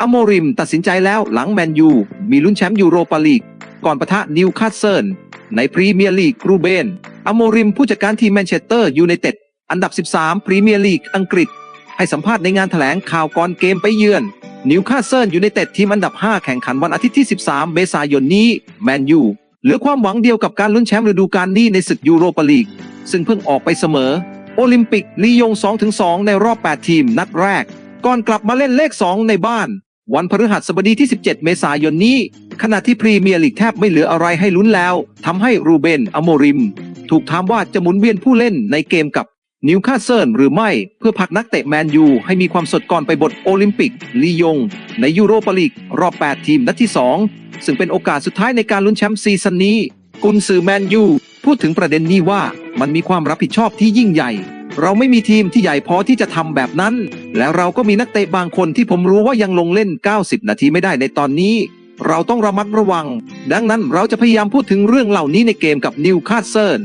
อโมริมตัดสินใจแล้วหลังแมนยู มีลุ้นแชมป์ยูโรปาลีก ก่อนปะทะนิวคาสเซิลในพรีเมียร์ลีกรูเบน อโมริมผู้จัดการทีมแมนเชสเตอร์ยูไนเต็ดอันดับ 13 พรีเมียร์ลีกอังกฤษ ให้สัมภาษณ์ในงานแถลงข่าวก่อนเกมไปเยือน นิวคาสเซิลยูไนเต็ดทีมอันดับ 5 แข่งขันวันอาทิตย์ที่ 13 เมษายนนี้แมนยูเหลือความหวังเดียวกับการลุ้นแชมป์ฤดูกาลนี้ในศึกยูโรปาลีก ซึ่งเพิ่งออกไปเสมอ โอลิมปิกลียง 2-2 ในรอบ 8 ทีมนัดแรก ก่อนกลับมาเล่นเลข 2 ในบ้าน วันพฤหัสบดีที่ 17 เมษายนนี้ ขณะที่พรีเมียร์ลีกแทบไม่เหลืออะไรให้ลุ้นแล้วทำให้รูเบนอโมริม ถูกถามว่าจะหมุนเวียนผู้เล่นในเกมกับนิวคาสเซิลหรือไม่เพื่อผักนักเตะแมนยูให้มีความสดก่อนไปบทโอลิมปิก ลียง ในยูโรปาลีก รอบ 8 ทีมนัดที่ 2 ซึ่งเป็นโอกาสสุดท้ายในการลุ้นแชมป์ซีซั่นนี้ กุนซือแมนยู พูดถึงประเด็นนี้ว่ามันมีความรับผิดชอบที่ยิ่งใหญ่ เราไม่มีทีมที่ใหญ่พอที่จะทำแบบนั้น และเราก็มีนักเตะบางคนที่ผมรู้ว่ายังลงเล่น 90 นาทีไม่ได้ในตอนนี้ เราต้องระมัดระวัง ดังนั้นเราจะพยายามพูดถึงเรื่องเหล่านี้ในเกมกับนิวคาสเซิล